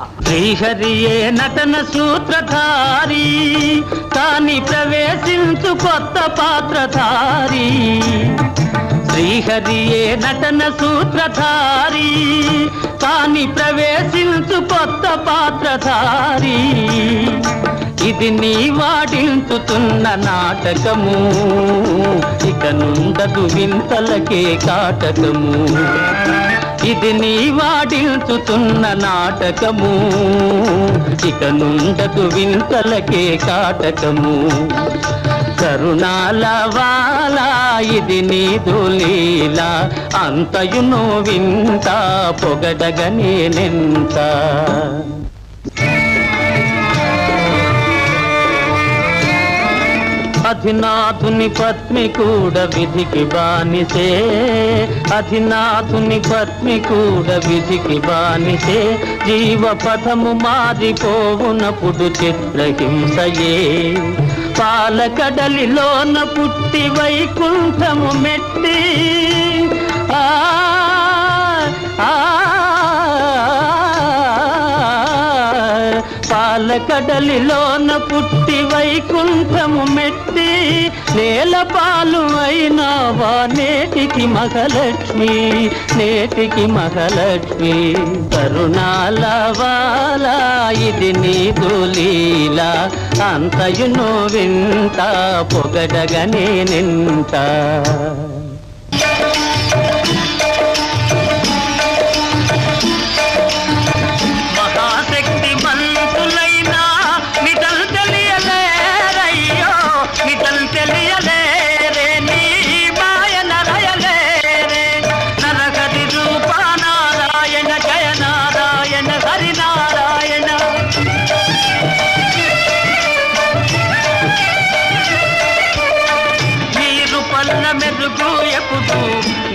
శ్రీహరియే నటన సూత్రధారి తాని ప్రవేశించు కొత్త పాత్రధారి. శ్రీహరియే నటన సూత్రధారి తాని ప్రవేశించు కొత్త పాత్రధారి. ఇది నీ వాడించుతున్న నాటకము ఇక నుండదు వింతలకే కాటకము. ఇది నీ వాడించుతున్న నాటకము. ఇక నుండదు వింతలకే కాటకము. కరుణాల వాలా ఇది నీదు లీల. అంతయును వింత పొగడగనే నింత అధినాథుని పత్ని కూడా విధికి బానిసే. అధినాథుని పత్ని కూడా విధికి బానిసే. జీవ పథము మారిపోవునప్పుడు చిత్రహింసయే. పాలకడలిలోన పుట్టి వైకుంఠము మెట్టి. ఆ పాలకడలిలోన పుట్టి వైకుంఠము మెట్టి నేల పాలు అయినావా నేటికి మగలక్ష్మి నేటికి మగలక్ష్మి కరుణాల వాలా ఇది నీదు లీల అంతయును వింత పొగడగనే నింత.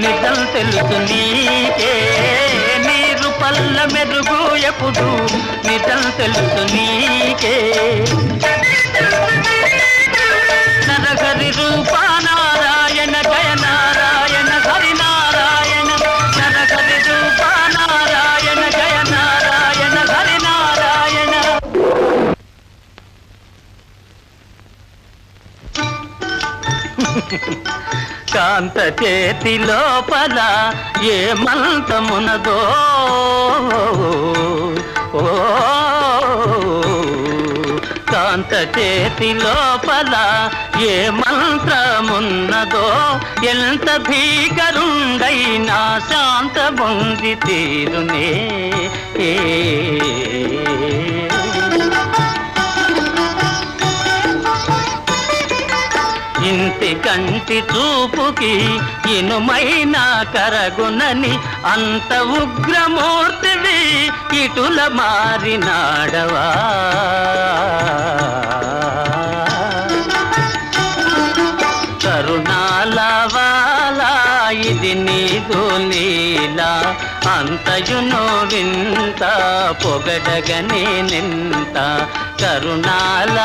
నిజం తెలుసు నీకే. నీరు పల్ల మెరుగు ఎప్పుడు? నిజం తెలుసు నీకే. నరహరి రూపా నారాయణ జయ నారాయణ హరి నారాయణ. నరహరి రూపా నారాయణ జయ Narayana Hari Narayana. Ha ha ha. శాంత చేతి లోపల ఏ మంతమునదో ఓ కాంత చేతి లోపల ఏ మంత్రమున్నదో? ఎంత భీకరుండైనా శాంత బొంది తీరునే. ఏ ఇంటి కంటి చూపుకి ఇనుమైన కరగునని అంత ఉగ్రమూర్తివి ఇటుల మారినాడవా. కరుణాల ఇది నీదు లీలా అంతయును వింత పొగడగనే నింత. కరుణాల